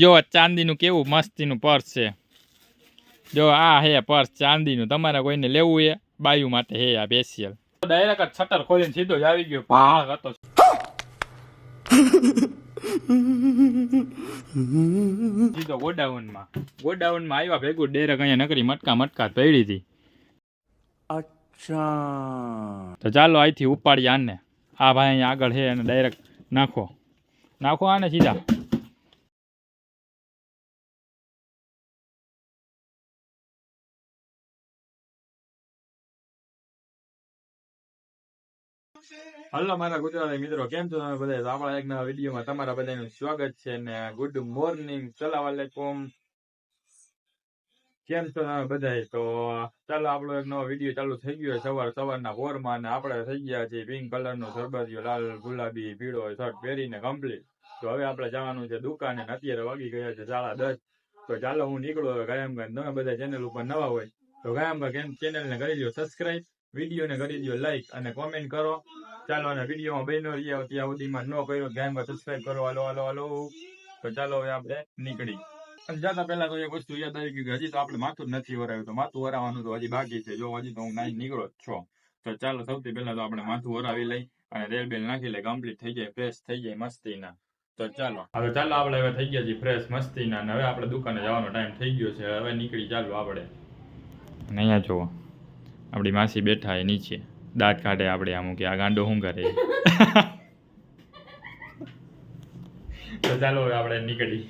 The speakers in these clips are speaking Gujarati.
જો ચાંદીનું કેવું મસ્તીનું પર્સ છે. જો આ હે પર્સ ચાંદીનું. તમારે કોઈને લેવું એ? બાયુ માટે હે આ સ્પેશિયલ ડાયરેક્ટ જ શટર ખોલીને સીધો જ આવી ગયો. ભાગ હતો. સીધો ગોડાઉનમાં. ગોડાઉનમાં આવ્યા ભેગું ડાયરેક્ટ અહીંયા નકરી મટકા મટકા પડી હતી. તો ચાલો અહીંથી ઉપાડીએ આને. આ ભાઈ અહીંયા આગળ છે અને ડાયરેક્ટ નાખો. નાખો આને સીધા. હલો, મારા ગુજરાતી મિત્રો, કેમ છો તમે બધા આપણા એક નવા વિડીયોમાં તમારા બધાનું સ્વાગત છે ને ગુડ મોર્નિંગ. સલામ વાલેકુમ કેમ છો તમે બધા તો ચાલો, આપણો એક નવો વીડિયો ચાલુ થઈ ગયો સવાર સવારના પોરમાં ને આપણે થઈ ગયા છે પિંક કલરનો સરબતિયો લાલ, ગુલાબી, પીળો શર્ટ પહેરીને કમ્પ્લીટ તો હવે આપણે જવાનું છે દુકાને અત્યારે વાગી ગયા છે સાડા દસ. તો ચાલો, હું નીકળું કાયમ કાંઈ તમે બધા ચેનલ ઉપર નવા હોય તો ગાયમ કાંઈ ચેનલને કરી લો સબસ્ક્રાઇબ વિડીયોને કરી દો લાઈક અને કોમેન્ટ કરો. ચાલો અને વિડીયોમાં બહેનો રહ્યા ત્યાં સુધીમાં ન કર્યો ધ્યાનમાં સબસ્ક્રાઈબ કરો. હાલો હાલો હાલો. તો ચાલો હવે આપણે નીકળી. અને જતા પહેલા તો એક વસ્તુ યાદ આવી ગઈ કે હજી તો આપણે માથું જ નથી વરાવ્યું. તો માથું વરાવવાનું તો હજી બાકી છે. જો હજી તો હું નાઈ નીકળો છો. તો ચાલો સૌથી પહેલા તો આપણે માથું વરાવી લઈ અને રેલ બેલ નાખી લઈ કમ્પ્લીટ થઈ જાય ફ્રેશ થઈ જાય મસ્તીના તો ચાલો. હવે ચાલો આપણે હવે થઈ ગયા છીએ ફ્રેશ મસ્તીના અને હવે આપણે દુકાને જવાનો ટાઈમ થઈ ગયો છે. હવે નીકળી ચાલો આપણે. અહીંયા જુઓ. આપણી માસી બેઠા એ નીચે. દાંત કાઢે આપણે આમ કે આ ગાંડો શું કરે? તો ચાલો આપણે નીકળી.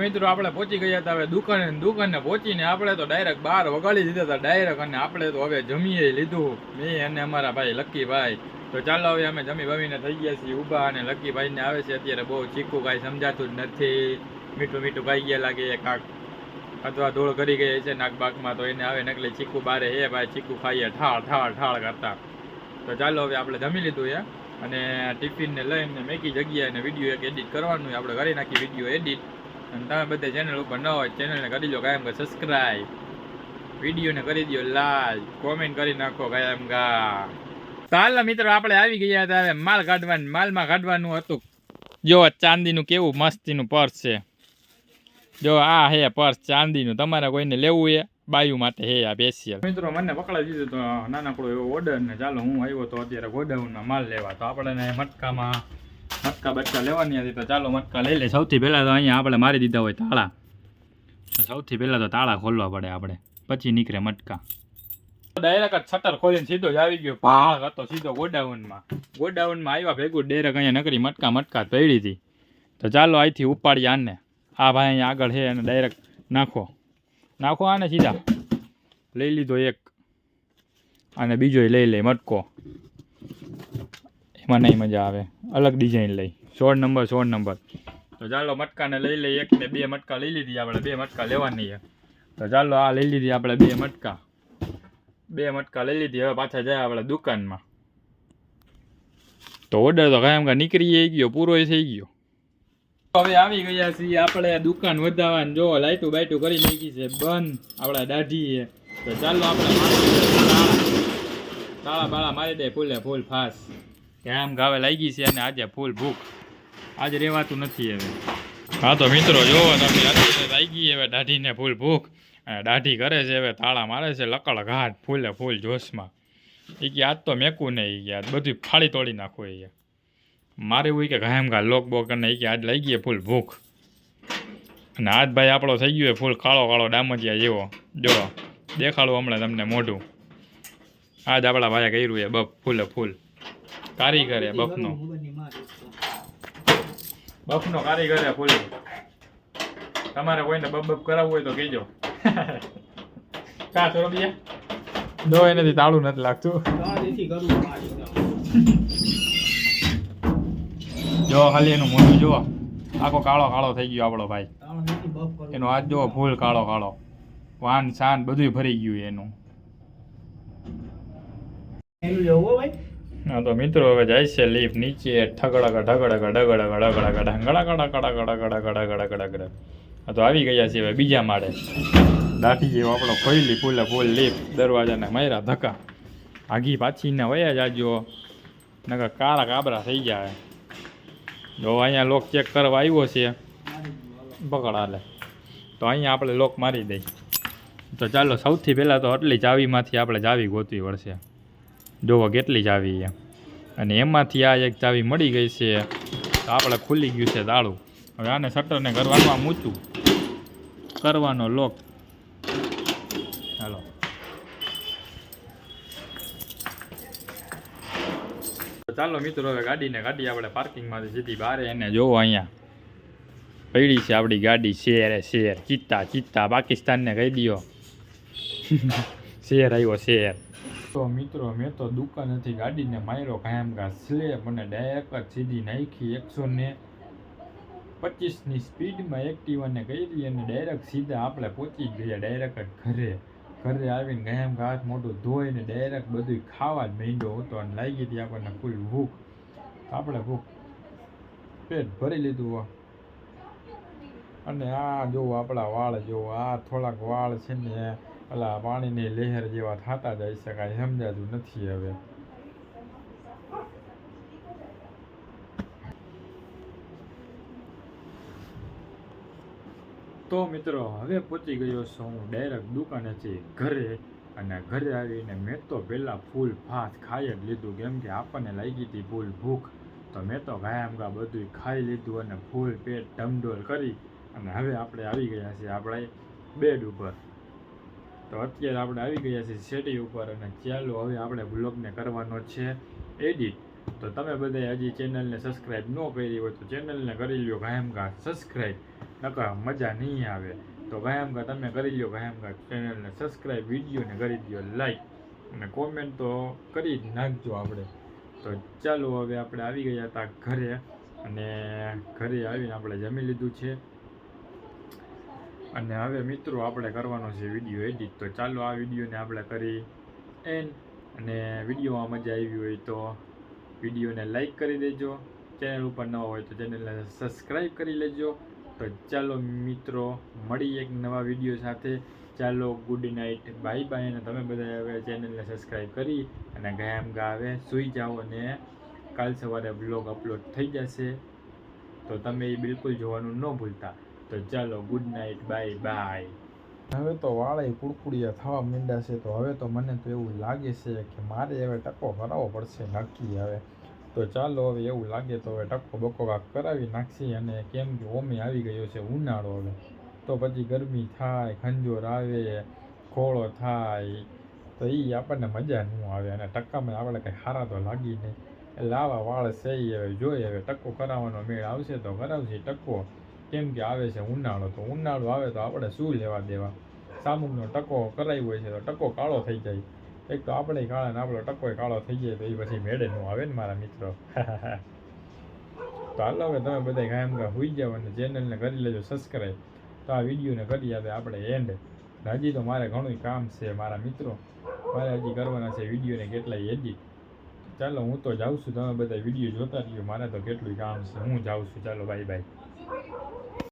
મિત્રો, આપણે પહોંચી ગયા હતા હવે દુકાને દુકાને પહોંચીને આપણે તો ડાયરેક્ટ બહાર વગાડી દીધા હતા ડાયરેક્ટ અને આપણે તો હવે જમીએ લીધું. મેં અને અમારા ભાઈ લક્કીભાઈ. તો ચાલો હવે અમે જમી બમીને થઈ ગયા છીએ ઊભા અને લક્કીભાઈને આવે છે અત્યારે બહુ ચીકું કાંઈ સમજાતું જ નથી. મીઠું મીઠું ખાઈ ગયા લાગે કાક અથવા ધૂળ કરી ગઈ છે નાગબાગમાં, તો એને આવે નકલે ચીકુ બારે એ ભાઈ, ચીકુ ખાઈએ, ઠાળ ઠાળ ઠાળ કરતા. તો ચાલો હવે આપણે જમી લીધું છે અને ટિફિનને લઈને મેકી જગ્યાએ અને વીડિયો એક એડિટ કરવાનું આપણે કરી નાખી વીડિયો એડિટ અને તમે બધા ચેનલ ઉપર ન હોય ચેનલને કરી દો કાયમ કે સબસ્ક્રાઈબ વિડીયોને કરી દો લાઈક કોમેન્ટ કરી નાખો કાયમ ગા. ચાલો મિત્રો, આપણે આવી ગયા હતા. હવે માલ કાઢવાનું માલમાં કાઢવાનું હતું. જો ચાંદીનું કેવું મસ્તીનું પર્સ છે. જો આ હે પર્સ ચાંદીનું, તમારે કોઈને લેવું એ? બાયુ માટે હે આ સ્પેશિયલ મિત્રો, મને પકડાવી દીધો તો નાનકડો એવો ઓર્ડર ને ચાલો, હું આવ્યો તો અત્યારે ગોડાઉનમાં માલ લેવા. તો આપણે મટકામાં, મટકા બટકા લેવાની હતી તો ચાલો મટકા લઈ લે સૌથી પહેલાં તો અહીંયા આપણે મારી દીધા હોય તાળા. સૌથી પહેલાં તો તાળા ખોલવા પડે આપણે. પછી નીકળે મટકા. ડાયરેક્ટ શટર ખોલીને સીધો જ આવી ગયો. ભાગ હતો સીધો ગોડાઉનમાં. ગોડાઉનમાં આવ્યા ભેગું ડાયરેક્ટ અહીંયા નકરી મટકા મટકા પડી હતી. તો ચાલો અહીંથી ઉપાડીએ આને. આ ભાઈ અહીંયા આગળ છે અને ડાયરેક્ટ નાખો. નાખો આને સીધા. લઈ લીધો એક. અને બીજો લઈ લે, મટકો. એમાં નહીં મજા આવે. અલગ ડિઝાઇન લઈ. સોળ નંબર સોળ નંબર તો ચાલો મટકાને લઈ લઈ એક ને બે મટકા લઈ લીધી આપણે. બે મટકા લેવાની છે. તો ચાલો આ લઈ લીધી આપણે બે મટકા. બે મટકા લઈ લીધી. હવે પાછા જાય આપણે દુકાનમાં. તો ઓર્ડર તો કાંઈ એમ કાંઈ નીકળી ગયો, પૂરો થઈ ગયો. હવે આવી ગયા છીએ આપણે દુકાન વધારવાની. જો લાઈટું બાઈટું કરી નાખી છે, બંધ. આપણા દાઢી તો ચાલો આપણે તાળા બાળા મારી દે ફૂલે ફૂલ ફાસ. કેમ ગાવે લાગી છે અને આજે ફૂલ ભૂખ. આજે રહેવાતું નથી હવે. હા તો મિત્રો, જોવો તમે આજે લાગી હવે દાઢીને ફૂલ ભૂખ. અને દાઢી કરે છે હવે, તાળા મારે છે લકડ ઘાટ ફૂલે ફૂલ જોશમાં. એ કે આજ તો મેકું નહીં ગયા બધું ફાળી તોડી નાખો એ મારે એવું કે ઘાયમ કા લોક બોક અને કે આજ લઈ ગઈએ ફૂલ ભૂખ. અને આજ ભાઈ આપણો થઈ ગયો ફૂલ કાળો કાળો ડામચિયા જેવો. જો દેખાડું હમણાં તમને મોઢું. આજ આપણા ભાઈએ કર્યું છે બફ ફૂલે ફૂલ. કારીગર બફનો બફનો કારીગર ફૂલ. તમારે કોઈને બફ બફ કરાવવું હોય તો કહેજો. કા ચોરબિયા જો એનાથી તાળું નથી લાગતું. જો ખાલી એનું મોઢું જુઓ આખો કાળો કાળો થઈ ગયો આપણો ભાઈ એનો હાથ જુઓ ફૂલ કાળો કાળો વાન શાન બધું ભરી ગયું એનું હા તો મિત્રો હવે જાય છે લીફ નીચે ઠગડક ઠગડક ડગડક ડગડક ઢંગડા કડા કડા કડા કડા કડા કડા કડા કડા આ તો આવી ગયા છે હવે બીજા માળે દાઢી જેવો આપણો ખોઈલી ફૂલે ફૂલ લીફ દરવાજાને માર્યા ધક્કા આઘી પાછી ને વયા જાજો નકર કારા કાબરા થઈ જાય જો અહીંયા લોક ચેક કરવા આવ્યો છે, પકડ હાલે. તો અહીંયા આપણે લોક મારી દઈ તો ચાલો, સૌથી પહેલાં તો આટલી ચાવીમાંથી આપણે ચાવી ગોતવી પડશે. જોવો કેટલી ચાવી છે. અને એમાંથી આ એક ચાવી મળી ગઈ છે. તો આપણે ખુલી ગયું છે તાળું હવે આને શટરને કરવાનું મૂચું કરવાનો લોક ચાલો તો ચાલો મિત્રો, હવે ગાડીને ગાડી આપણે પાર્કિંગમાંથી સીધી બહાર એને જોવો અહીંયા. પડી છે આપણી ગાડી, શેર શેર. ચિત્તા ચિત્તા. પાકિસ્તાનને કહી દો શેર આવ્યો, શેર. તો મિત્રો, મેં તો દુકાનેથી ગાડીને માર્યો કાયમ કા સ્લેબ અને ડાયરેક્ટ સીધી નાખી એકસો ને પચીસની સ્પીડમાં એક્ટિવાને કરી અને ડાયરેક્ટ સીધા આપણે પહોંચી ગયા, ડાયરેક્ટ ઘરે. ઘરે આવીને ગાયમ હાથ મોટું ધોઈને ડાયરેક્ટ બધું ખાવા જ માંડ્યો હતો અને લાગી હતી આપણને ફૂલ ભૂખ આપણે ભૂખ પેટ ભરી લીધું. અને આ જો આપણા વાળ જો આ થોડાક વાળ છે ને પેલા પાણીની લહેર જેવા થતા જ આવી શકાય, સમજાતું નથી હવે તો મિત્રો, હવે પહોંચી ગયો છું હું ડાયરેક્ટ દુકાનેથી ઘરે અને ઘરે આવીને મેં તો પહેલાં ફૂલ ભાત ખાઈ જ લીધું, કેમ કે આપણને લાગી હતી ફૂલ ભૂખ. તો મેં તો ગાયામગા બધું ખાઈ લીધું અને ફૂલ પેટ ઢમઢોલ કરી અને હવે આપણે આવી ગયા છીએ આપણે બેડ ઉપર. તો અત્યારે આપણે આવી ગયા છીએ સેટી ઉપર અને ચાલો હવે આપણે બ્લોગને કરવાનો છે એડિટ તો તમે બધા હજી ચેનલને સબસ્ક્રાઈબ ન કરી હોય તો ચેનલને કરી લ્યો કાયમ સબસ્ક્રાઈબ નકર મજા નહીં આવે. તો કા તમે કરી લો કા ચેનલને સબસ્ક્રાઈબ વિડીયોને કરી દો લાઈક અને કોમેન્ટ તો કરી જ નાખજો આપણે. તો ચાલો હવે આપણે આવી ગયા હતા ઘરે અને ઘરે આવીને આપણે જમી લીધું છે. અને હવે મિત્રો આપણે કરવાનો છે વીડિયો એડિટ તો ચાલો આ વિડીયોને આપણે કરી એન્ડ અને વિડીયોમાં મજા આવી હોય તો વિડીયોને લાઈક કરી દેજો. ચેનલ ઉપર ન હોય તો ચેનલને સબસ્ક્રાઈબ કરી લેજો. તો ચાલો મિત્રો, મળી એક નવા વીડિયો સાથે. ચાલો ગુડ નાઇટ બાય બાય અને તમે બધા હવે ચેનલને સબસ્ક્રાઈબ કરી અને ગાયમ ગાવે સૂઈ જાઓ અને કાલ સવારે બ્લોગ અપલોડ થઈ જશે. તો તમે એ બિલકુલ જોવાનું ન ભૂલતા. તો ચાલો ગુડ નાઇટ બાય બાય હવે તો વાળા કુડકુડિયા થવા માંડ્યા છે. તો હવે તો મને તો એવું લાગે છે કે મારે હવે ટકો કરાવવો પડશે નક્કી હવે. તો ચાલો હવે એવું લાગે તો હવે ટકો બકો કાંક કરાવી નાખશી અને કેમ કે ઓમે આવી ગયો છે ઉનાળો હવે. તો પછી ગરમી થાય, ખંજોર આવે, ખોળો થાય, તો એ આપણને મજા ન આવે અને ટકામાં આપણે કંઈ સારા તો લાગી નહીં. એટલે આવા વાળ છે હવે, જોઈએ હવે ટકો કરાવવાનો મેળ આવશે તો કરાવશે ટકો કેમ કે આવે છે ઉનાળો, તો ઉનાળો આવે તો આપણે શું લેવા દેવા? સામુકનો ટકો કરાવ્યો હોય છે તો ટકો કાળો થઈ જાય. એક તો આપણે કાળા ને આપણો ટકોય કાળો થઈ જાય તો એ પછી મેળે નું આવે ને મારા મિત્રો. તો હાલો હવે તમે બધા કાયમ કા હોઈ જાવ અને ચેનલને કરી લેજો સબસ્ક્રાઈબ તો આ વિડીયોને કરી આવે આપણે એન્ડ હજી તો મારે ઘણું કામ છે મારા મિત્રો. મારે હજી કરવાના છે વિડીયોને કેટલાય એડિટ ચાલો હું તો જાઉં છું, તમે બધા વીડિયો જોતા રહ્યો મારે તો કેટલું કામ છે, હું જાઉં છું. ચાલો બાય બાય